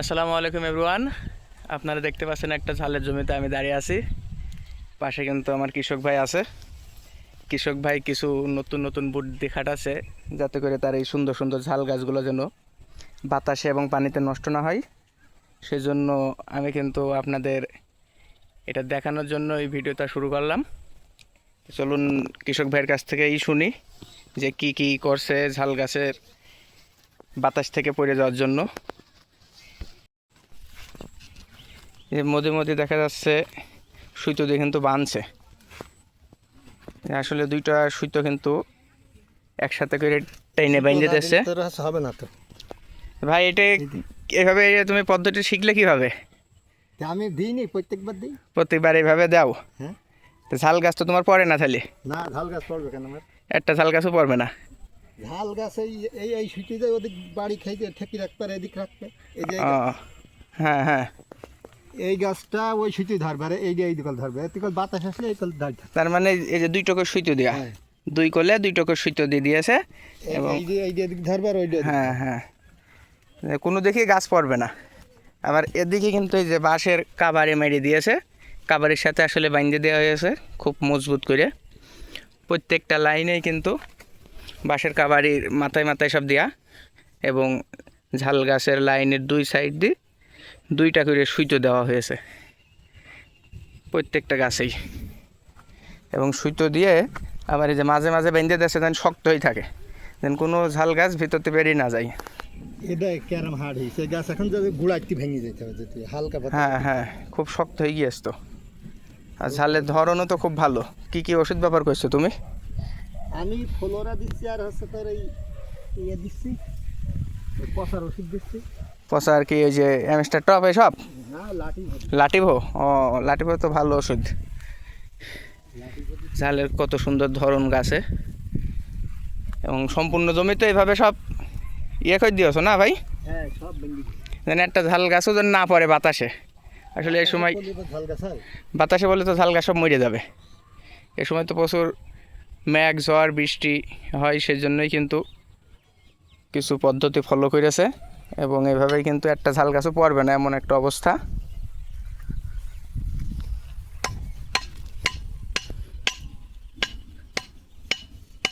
আসসালামু আলাইকুম এভরিওয়ান। আপনারা দেখতে পাচ্ছেন একটা ঝালের জমিতে আমি দাঁড়িয়ে আছি। পাশে কিন্তু আমার কৃষক ভাই আছে। কৃষক ভাই কিছু নতুন নতুন বুদ্ধি খাটাচ্ছে যাতে করে তার এই সুন্দর সুন্দর ঝাল গাছগুলো যেন বাতাসে এবং পানিতে নষ্ট না হয়। সেজন্য আমি কিন্তু আপনাদের এটা দেখানোর জন্য এই ভিডিওটা শুরু করলাম। চলুন কৃষক ভাইয়ের কাছ থেকেই শুনি যে কি কি করছে ঝাল গাছের বাতাস থেকে পড়ে যাওয়ার জন্য এই যে মধ্যে মধ্যে দেখা যাচ্ছে সুতো দিয়ে কিন্তু বাঁধছে আসলে দুইটা সুতো কিন্তু একসাথে করে টেনে বাইন্ধে দিচ্ছে হবে না তো। ভাই এটা এভাবে তুমি পদ্ধতি শিখলে কীভাবে? আমি দিইনি প্রত্যেকবার দিই। প্রত্যেকবার এইভাবে দাও। হ্যাঁ। তো ঝাল গাছ তো তোমার পড়ে না তাহলে? না ঝাল গাছ পড়বে কেন আমার? একটা ঝাল গাছও পড়বে না। ঝাল গাছ এই এই এই দিয়ে ওদিক বাড়ি খাইতে ঠেকি রাখতে আর এদিক রাখতে এই যে হ্যাঁ হ্যাঁ। এই গাছটা ওই সুতি ধরবে আর এই যে এই দিকল ধরবে এদিকল বাতাস আসলে এই কল ধরবে তার মানে এই যে দুই টকের সুতো দেওয়া হ্যাঁ। দুই কোলে দুই টকের সুতো দিয়ে দিয়েছে এবং এই যে এই যে ধরবে আর ওই হ্যাঁ হ্যাঁ। কোনো দেখি গাছ পড়বে না। আবার এদিকে কিন্তু এই যে বাঁশের কাবারে মেরে দিয়েছে। কাবারের সাথে আসলে বাইন্ধে দেওয়া হয়েছে খুব মজবুত করে। প্রত্যেকটা লাইনেই কিন্তু বাঁশের কাবারির মাথায় মাথায় সব দেওয়া এবং ঝাল গাছের লাইনের দুই সাইড দিয়ে দুইটা করে সুইতো দেওয়া হয়েছে প্রত্যেকটা গাছেই। এবং সুইতো দিয়ে আবার এই যে মাঝে মাঝে বেঁধে দিয়েছে যেন শক্ত হয়ে থাকে যেন কোনো ঝাল গাছ ভিতরতে বেরিয়ে না যায়। এটা ক্যারাম হাড় হয়েছে গাছ এখন যদি গুড়াইতে ভেঙে যেতে হবে যদি হালকা হ্যাঁ হ্যাঁ খুব শক্ত হয়ে গিয়েছে তো। আর ঝালের ধরনও তো খুব ভালো। কি কি ওষুধ ব্যবহার করছ তুমি? আমি ফলোরা দিচ্ছি আর হচ্ছে তোর এই ইয়ে দিচ্ছি পচার ওষুধ দিচ্ছি। পচা আর কি ওই যে অ্যামস্টার টপ এসব? লাটিভো ও লাটিভো তো ভালো ওষুধ। ঝালের কত সুন্দর ধরন গাছে। এবং সম্পূর্ণ জমিতে এইভাবে সব ইয়ে করে দিয়েছ না ভাই? হ্যাঁ। যেন একটা ঝাল গাছও যেন না পড়ে বাতাসে। আসলে এই সময় বাতাসে বলে তো ঝাল গাছ সব মরে যাবে। এ সময় তো প্রচুর মেঘ ঝড় বৃষ্টি হয় সেই জন্যই কিন্তু কিছু পদ্ধতি ফলো করেছে। এবং এভাবেই কিন্তু একটা ঝাল গাছও পড়বে না এমন একটা অবস্থা।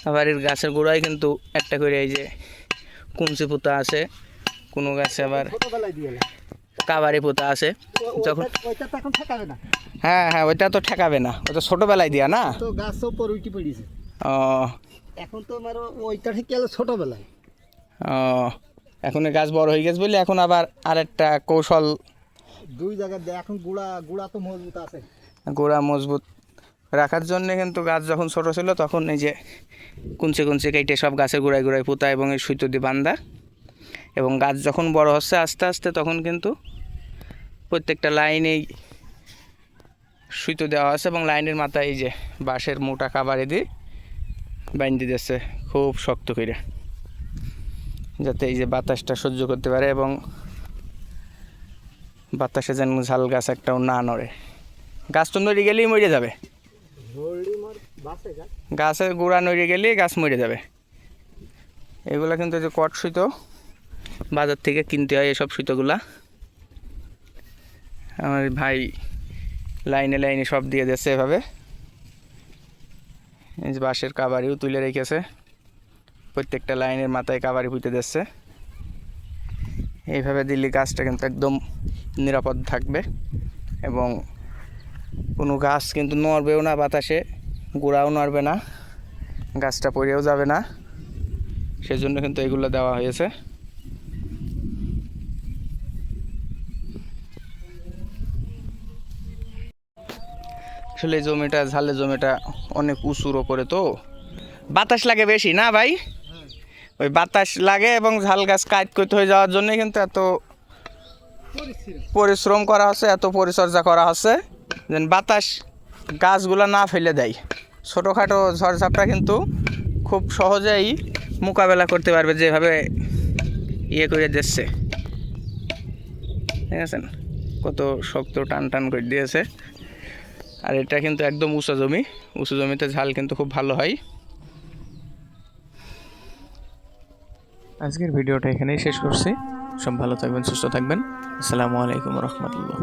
এর গাছের গোড়ায় কিন্তু একটা করে এই যে কুঞ্চি পোতা আছে কোনো গাছে আবার। কাবারি পোতা আছে যখন হ্যাঁ হ্যাঁ ওইটা তো ঠেকাবে না ওটা ছোটোবেলায় দিয়া না? ও। এখন তো আমার ওইটা ঠিক গেল ছোটবেলায়। ও। এখন এই গাছ বড় হয়ে গেছে বলে এখন আবার আরেকটা কৌশল। দুই জায়গায় এখন গুড়া গুড়া তো মজবুত আছে। গোড়া মজবুত। রাখার জন্য কিন্তু গাছ যখন ছোট ছিল তখন এই যে কুঞ্চে কুঞ্চে কেটে সব গাছের গোড়ায় গোড়ায় পোতা এবং এই সুতো দিয়ে বান্ধা। এবং গাছ যখন বড় হচ্ছে আস্তে আস্তে তখন কিন্তু প্রত্যেকটা লাইনেই সুতো দেওয়া আছে এবং লাইনের মাথায় এই যে বাঁশের মোটা কাবারে দিয়ে বাইন্ধে দিচ্ছে খুব শক্ত করে। যাতে এই যে বাতাসটা সহ্য করতে পারে এবং বাতাসে যেন ঝাল গাছ একটাও না নড়ে। গাছ তো নড়ে গেলেই মরে যাবে। গাছের গোড়া নড়ে গেলেই গাছ মরে যাবে। এগুলো কিন্তু যে কট সুতো, বাজার থেকে কিনতে হয় এসব সুতোগুলা। আমার ভাই লাইনে লাইনে সব দিয়ে দিচ্ছে এভাবে। এই যে বাঁশের কাবারিও তুলে রেখেছে। প্রত্যেকটা লাইনের মাথায় কাবারি পুঁতে দিচ্ছে। এইভাবে দিলে গাছটা কিন্তু একদম নিরাপদ থাকবে এবং কোনো গাছ কিন্তু নড়বেও না বাতাসে, গোড়াও নড়বে না, গাছটা পড়েও যাবে না। সেজন্য কিন্তু এগুলো দেওয়া হয়েছে। আসলে জমিটা ঝালে জমিটা অনেক উঁচুর ওপরে তো। বাতাস লাগে বেশি, না ভাই? ওই বাতাস লাগে এবং ঝাল গাছ কাজ করতে হয়ে যাওয়ার জন্যই কিন্তু এত পরিশ্রম করা হচ্ছে, এত পরিচর্যা করা হচ্ছে, যেন বাতাস গাছগুলো না ফেলে দেয়। ছোটোখাটো ঝড়ঝাপটা কিন্তু খুব সহজেই মোকাবেলা করতে পারবে যেভাবে ইয়ে করে দিচ্ছে। ঠিক আছে কত শক্ত টান টান করে দিয়েছে। আর এটা কিন্তু একদম উঁচু জমি, উঁচু জমিতে ঝাল কিন্তু খুব ভালো হয়। আজকের ভিডিওটা এখানেই শেষ করছি। সব ভালো থাকবেন সুস্থ থাকবেন। আসসালামু আলাইকুম রহমতুল্লাহ।